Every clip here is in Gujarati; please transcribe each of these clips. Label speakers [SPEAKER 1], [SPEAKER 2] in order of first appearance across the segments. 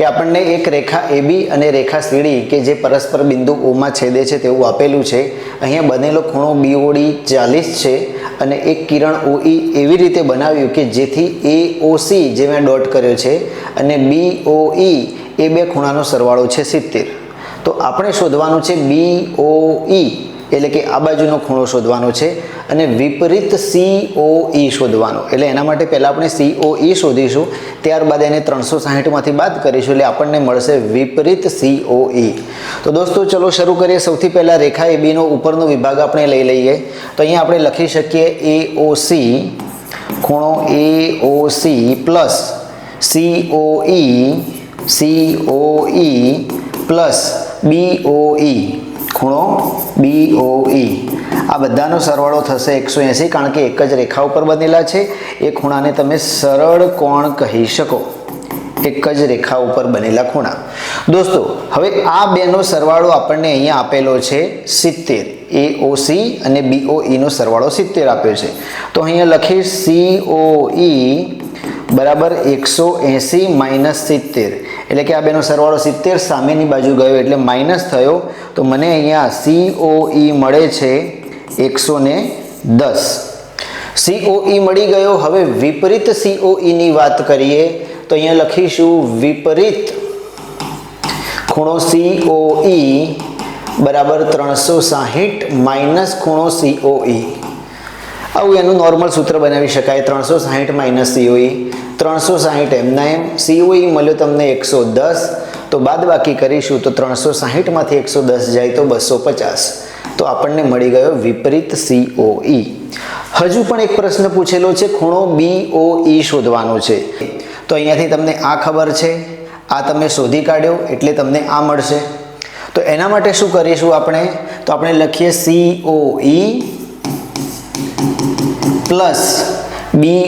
[SPEAKER 1] કે આપણને એક રેખા એબી અને રેખા સીડી કે જે પરસ્પર બિંદુ ઓમાં છેદે છે તેવું આપેલું છે. અહીંયા બનેલો ખૂણો બીઓડી ચાલીસ છે અને એક કિરણ ઓઈ એવી રીતે બનાવ્યું કે જેથી એ ઓસી જે મેં ડોટ કર્યો છે અને બી ઈ એ બે ખૂણાનો સરવાળો છે સિત્તેર. તો આપણે શોધવાનું છે બી ઈ એટલે કે આ બાજુનો ખૂણો શોધવાનો છે અને વિપરીત સી ઓ ઈ શોધવાનો. એટલે એના માટે પહેલાં આપણે સી ઓ ઈ શોધીશું, ત્યારબાદ એને ત્રણસો સાહીઠમાંથી બાદ કરીશું, એટલે આપણને મળશે વિપરીત સી ઓ ઈ તો દોસ્તો, ચલો શરૂ કરીએ. સૌથી પહેલાં રેખા એ બીનો ઉપરનો વિભાગ આપણે લઈ લઈએ. તો અહીંયા આપણે લખી શકીએ એ ઓ સી ખૂણો A O C plus C O E C O E plus B O E ખૂણો બી ઓ ઈ આ બધાનો સરવાળો થશે એકસો એંસી કારણ કે એક જ રેખા ઉપર બનેલા છે. એ ખૂણાને તમે સરળ કોણ કહી શકો? એક જ રેખા ઉપર બનેલા ખૂણા. દોસ્તો, હવે આ બેનો સરવાળો આપણને અહીંયા આપેલો છે સિત્તેર. એ સી અને બી ઓ ઈનો સરવાળો સિત્તેર આપ્યો છે. તો અહીંયા લખીશ સી ઓ ઈ બરાબર એકસો એંસી માઇનસ સિત્તેર. એટલે કે આ બેનો સરવાળો સિત્તેર સામેની બાજુ ગયો એટલે માઇનસ થયો. તો મને અહીંયા સી ઓ ઈ મળે છે એકસો ને દસ. સીઓઈ મળી ગયો. હવે વિપરીત સીઓઈની વાત કરીએ તો અહીંયા લખીશું વિપરીત ખૂણો સીઓઈ બરાબર ત્રણસો સાહીઠ માઇનસ ખૂણો સીઓઈ આવું એનું નોર્મલ સૂત્ર બનાવી શકાય. ત્રણસો સાહીઠ માઇનસ સીઓઈ ત્રણસો સાહીઠ એમના એમ. સીઓઈ મળ્યો તમને એકસો દસ. તો બાદ બાકી કરીશું તો ત્રણસો સાહીઠમાંથી એકસો દસ જાય તો બસો પચાસ. તો આપણને મળી ગયો વિપરીત સીઓઈ હજુ પણ એક પ્રશ્ન પૂછેલો છે, ખૂણો બી ઓ શોધવાનો છે. તો અહીંયાથી તમને આ ખબર છે, આ તમે શોધી કાઢ્યો એટલે તમને આ મળશે. તો એના માટે શું કરીશું આપણે? તો આપણે લખીએ સીઓઈ પ્લસ બી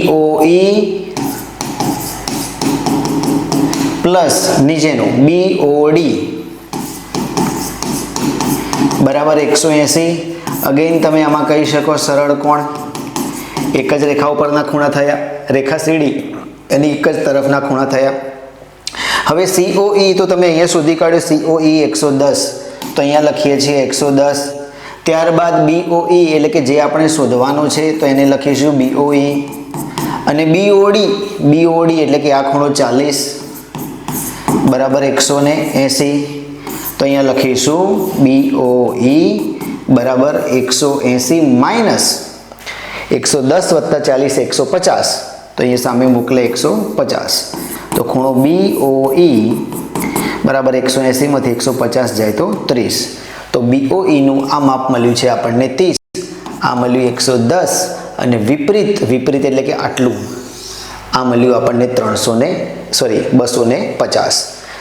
[SPEAKER 1] પ્લસ નીચેનું બી ઓડી બરાબર એકસો એંસી. અગેન તમે આમાં કહી શકો સરળ કોણ? એક જ રેખા ઉપરના ખૂણા થયા. રેખા સીડી, એની એક જ તરફના ખૂણા થયા. હવે સીઓઈ તો તમે અહીંયા શોધી કાઢ્યો સીઓઈ એકસો દસ. તો અહીંયા લખીએ છીએ એકસો દસ. ત્યારબાદ બીઓઈ એટલે કે જે આપણે શોધવાનો છે, તો એને લખીશું બીઓઈ અને બીઓડી બીઓડી એટલે કે આ ખૂણો ચાલીસ. બરાબર એકસો ને એંસી. તો અહીંયા લખીશું બી ઓ ઈ બરાબર એકસો એંસી માઇનસ એકસો દસ વત્તા ચાલીસ એકસો પચાસ. તો અહીંયા સામે મોકલે એકસો પચાસ. તો ખૂણો બી ઓ ઈ બરાબર એકસો એંસીમાંથી એકસો પચાસ જાય તો ત્રીસ. તો બીઓ ઈનું આ માપ મળ્યું છે આપણને ત્રીસ. આ મળ્યું એકસો દસ અને વિપરીત વિપરીત એટલે કે આટલું. આ મળ્યું આપણને ત્રણસો ને સોરી બસો પચાસ.